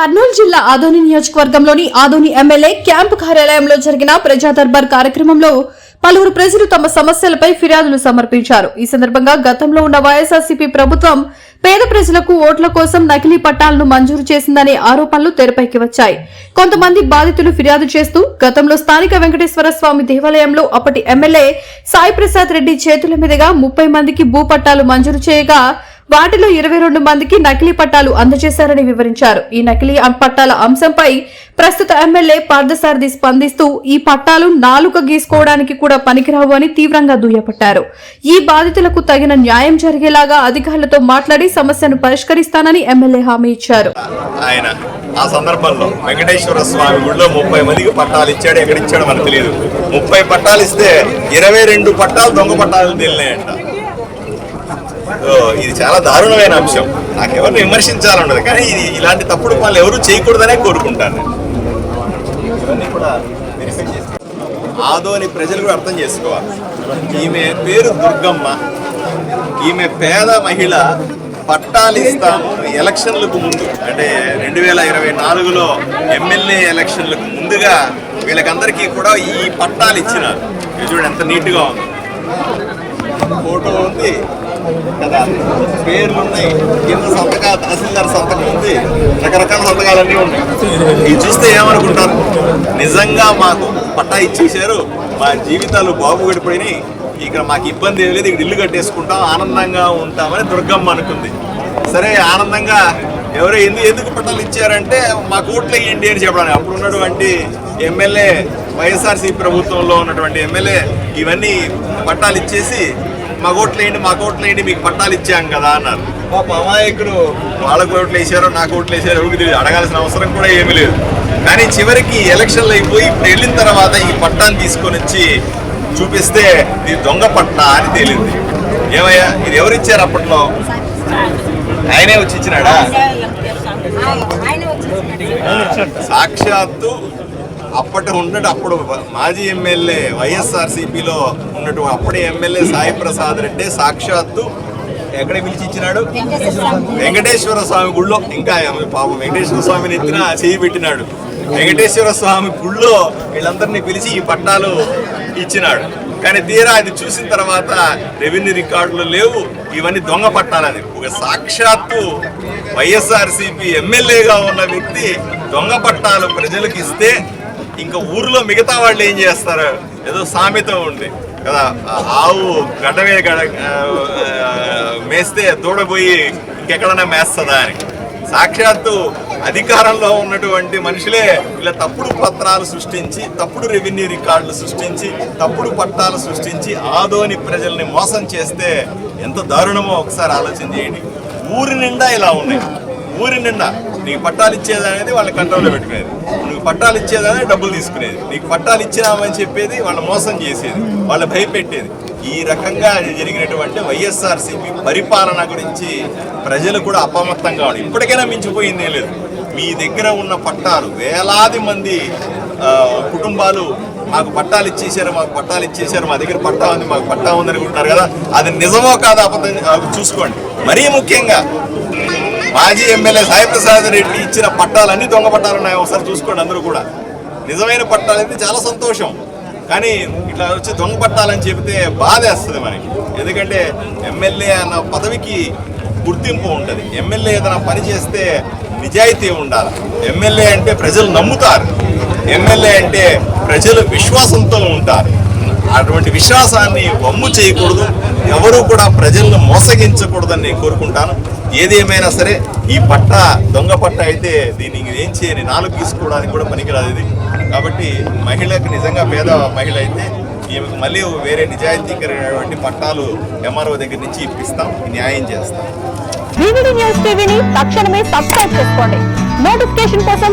కర్నూలు జిల్లా ఆదోని నియోజకవర్గంలోని Adoni MLA camp కార్యాలయంలో జరిగిన ప్రజా దర్బార్ కార్యక్రమంలో పలువురు ప్రజలు తమ సమస్యలపై ఫిర్యాదులు సమర్పించారు. ఈ సందర్భంగా గతంలో ఉన్న వైఎస్ఆర్సీపీ ప్రభుత్వం పేద ప్రజలకు ఓట్ల కోసం నకిలీ పట్టాలను మంజూరు చేసిందనే ఆరోపణలు తెరపైకి వచ్చాయి. కొంతమంది బాధితులు ఫిర్యాదు చేస్తూ గతంలో స్థానిక వెంకటేశ్వర స్వామి దేవాలయంలో అప్పటి ఎమ్మెల్యే సాయి ప్రసాద్ రెడ్డి చేతుల మీదుగా ముప్పై మందికి భూ పట్టాలు మంజూరు చేయగా వాటిలో ఇరవై రెండు మందికి నకిలీ పట్టాలు అందజేశారని వివరించారు. ఈ నకిలీ పట్టాల అంశంపై ప్రస్తుత ఎమ్మెల్యే పార్థసారథి స్పందిస్తూ ఈ పట్టాలు నాలుక గీసుకోవడానికి కూడా పనికిరావు అని తీవ్రంగా దుయ్యపట్టారు ఈ బాధితులకు తగిన న్యాయం జరిగేలాగా అధికారులతో మాట్లాడి సమస్యను పరిష్కరిస్తానని ఎమ్మెల్యే హామీ ఇచ్చారు. ఆయన ఆ సందర్భంలో వెంకటేశ్వర స్వామి గుడిలో ముప్పై మందికి పట్టాలు ఇచ్చాడు ఎక్కడ ఇచ్చాడు మనకు తెలియదు. ముప్పై పట్టాలు ఇస్తే ఇరవై రెండు పట్టాలు దొంగ పట్టాలు తెలినాయంట. ఇది చాలా దారుణమైన అంశం. నాకెవరిని విమర్శించాలన్నది కానీ ఇది ఇలాంటి తప్పుడు పనులు ఎవరు చేయకూడదనే కోరుకుంటాను. ఇవన్నీ కూడా ఆదోని ప్రజలు కూడా అర్థం చేసుకోవాలి. ఈమె పేరు దుర్గమ్మ. ఈమె పేద మహిళ పట్టాలు ఇస్తాము ఎలక్షన్లకు ముందు అంటే రెండు వేల ఇరవై నాలుగులో ఎమ్మెల్యే ఎలక్షన్లకు ముందుగా వీళ్ళకందరికీ కూడా ఈ పట్టాలు ఇచ్చినారు. ఇది చూడండి ఎంత నీట్గా ఉంది. ఫోటో ఉంది. కదా పేర్లు ఉన్నాయి కింద సంతకాలు తహసీల్దార్ సంతకం ఉంది. రకరకాల సంతకాలన్నీ ఉన్నాయి. ఇవి చూస్తే ఏమనుకుంటారు? నిజంగా మాకు పట్టా ఇచ్చేసారు మా జీవితాలు బాగుపడిపోయినాయి ఇక్కడ మాకు ఇబ్బంది ఏం లేదు. ఇక్కడ ఇల్లు కట్టేసుకుంటాం. ఆనందంగా ఉంటామని దుర్గమ్మ అనుకుంది. సరే ఆనందంగా ఎవరో ఎందుకు ఎందుకు పట్టాలు ఇచ్చారంటే మాకు కోట్లు వేయండి అని చెప్పడానికి. అప్పుడు ఉన్నటువంటి ఎమ్మెల్యే వైఎస్ఆర్సీ ప్రభుత్వంలో ఉన్నటువంటి ఎమ్మెల్యే ఇవన్నీ పట్టాలు ఇచ్చేసి మా ఓట్లు వేయండి మాకు ఓట్లు వేయండి మీకు పట్టాలు ఇచ్చాం కదా అన్నారు. పాప అమాయకులు వాళ్ళకు ఓట్లు వేసారో నాకు ఓట్లు వేసారో ఎవరికి తెలియదు. అడగాల్సిన అవసరం కూడా ఏమీ లేదు. కానీ చివరికి ఎలక్షన్లు అయిపోయి ఇప్పుడు వెళ్ళిన తర్వాత ఈ పట్టాన్ని తీసుకొని వచ్చి చూపిస్తే ఇది దొంగ పట్టా అని తేలింది. ఏమయ్యా ఇది ఎవరు ఇచ్చారు అప్పట్లో? ఆయనే వచ్చి ఇచ్చినాడా. సాక్షాత్తు అప్పటి ఉన్నట్టు అప్పుడు మాజీ ఎమ్మెల్యే వైఎస్ఆర్సీపీలో ఉన్నట్టు అప్పటి ఎమ్మెల్యే సాయి ప్రసాద్ రెడ్డి సాక్షాత్తు ఎక్కడ పిలిచి ఇచ్చినాడు వెంకటేశ్వర స్వామి గుళ్ళో. ఇంకా పాపం వెంకటేశ్వర స్వామిని ఎత్తిన చేయి పెట్టినాడు. వెంకటేశ్వర స్వామి గుళ్ళో వీళ్ళందరినీ పిలిచి ఈ పట్టాలు ఇచ్చినాడు. కానీ తీరా అది చూసిన తర్వాత రెవెన్యూ రికార్డులు లేవు. ఇవన్నీ దొంగ పట్టాలని ఒక సాక్షాత్తు వైఎస్ఆర్సీపీ ఎమ్మెల్యేగా ఉన్న వ్యక్తి దొంగ పట్టాలు ప్రజలకు ఇస్తే ఇంకా ఊర్లో మిగతా వాళ్ళు ఏం చేస్తారు? ఏదో సామెత ఉంది. కదా ఆవు గడ్డమే గడ మేస్తే దూడపోయి ఇంకెక్కడైనా మేస్తుందా అని. సాక్షాత్తు అధికారంలో ఉన్నటువంటి మనుషులే ఇలా తప్పుడు పత్రాలు సృష్టించి తప్పుడు రెవెన్యూ రికార్డులు సృష్టించి తప్పుడు పట్టాలు సృష్టించి ఆదోని ప్రజల్ని మోసం చేస్తే ఎంత దారుణమో ఒకసారి ఆలోచన చేయండి. ఊరి నిండా ఇలా ఉన్నాయి. ఊరి నిండా నీకు పట్టాలు ఇచ్చేది అనేది వాళ్ళ కంట్రోల్లో పెట్టుకునేది. నువ్వు పట్టాలు ఇచ్చేదనే డబ్బులు తీసుకునేది. నీకు పట్టాలు ఇచ్చినామని చెప్పేది వాళ్ళ మోసం చేసేది. వాళ్ళ భయపెట్టేది. ఈ రకంగా జరిగినటువంటి వైఎస్ఆర్సీపీ పరిపాలన గురించి ప్రజలు కూడా అప్రమత్తంగా ఉన్నారు ఇప్పటికైనా మించిపోయిందే లేదు. మీ దగ్గర ఉన్న పట్టాలు వేలాది మంది కుటుంబాలు మాకు పట్టాలు ఇచ్చేసారు మాకు పట్టాలు ఇచ్చేసారు మా దగ్గర పట్టా ఉంది మాకు పట్టా ఉందని అనుకుంటున్నారు కదా. అది నిజమో కాదో అబద్ధం చూసుకోండి. మరీ ముఖ్యంగా మాజీ ఎమ్మెల్యే సాయిప్రసాద్ రెడ్డి ఇచ్చిన పట్టాలన్నీ దొంగ పట్టాలు ఉన్నాయి. ఒకసారి చూసుకోండి అందరూ కూడా. నిజమైన పట్టాలు అయితే చాలా సంతోషం. కానీ ఇట్లా వచ్చి దొంగ పట్టాలని చెబితే బాధ వేస్తుంది మనకి. ఎందుకంటే ఎమ్మెల్యే అన్న పదవికి గుర్తింపు ఉంటుంది. ఎమ్మెల్యే ఏదైనా పని చేస్తే నిజాయితీ ఉండాలి. ఎమ్మెల్యే అంటే ప్రజలు నమ్ముతారు. ఎమ్మెల్యే అంటే ప్రజలు విశ్వాసంతో ఉంటారు. అటువంటి విశ్వాసాన్ని వమ్ము చేయకూడదు. ఎవరూ కూడా ప్రజలను మోసగించకూడదని నేను కోరుకుంటాను. ఏదేమైనా సరే ఈ పట్ట దొంగ పట్ట అయితే దీనికి ఏం చేయని నాలుగు తీసుకోవడానికి కూడా పనికిరాదు ఇది. కాబట్టి మహిళకు నిజంగా పేద మహిళ అయితే ఈమెకు మళ్ళీ వేరే నిజాయితీకరమైనటువంటి పట్టాలు ఎంఆర్ఓ దగ్గర నుంచి ఇప్పిస్తాం న్యాయం చేస్తాం. న్యూస్ టీవీని తక్షణమే సబ్స్క్రైబ్ చేసుకోండి. నోటిఫికేషన్ కోసం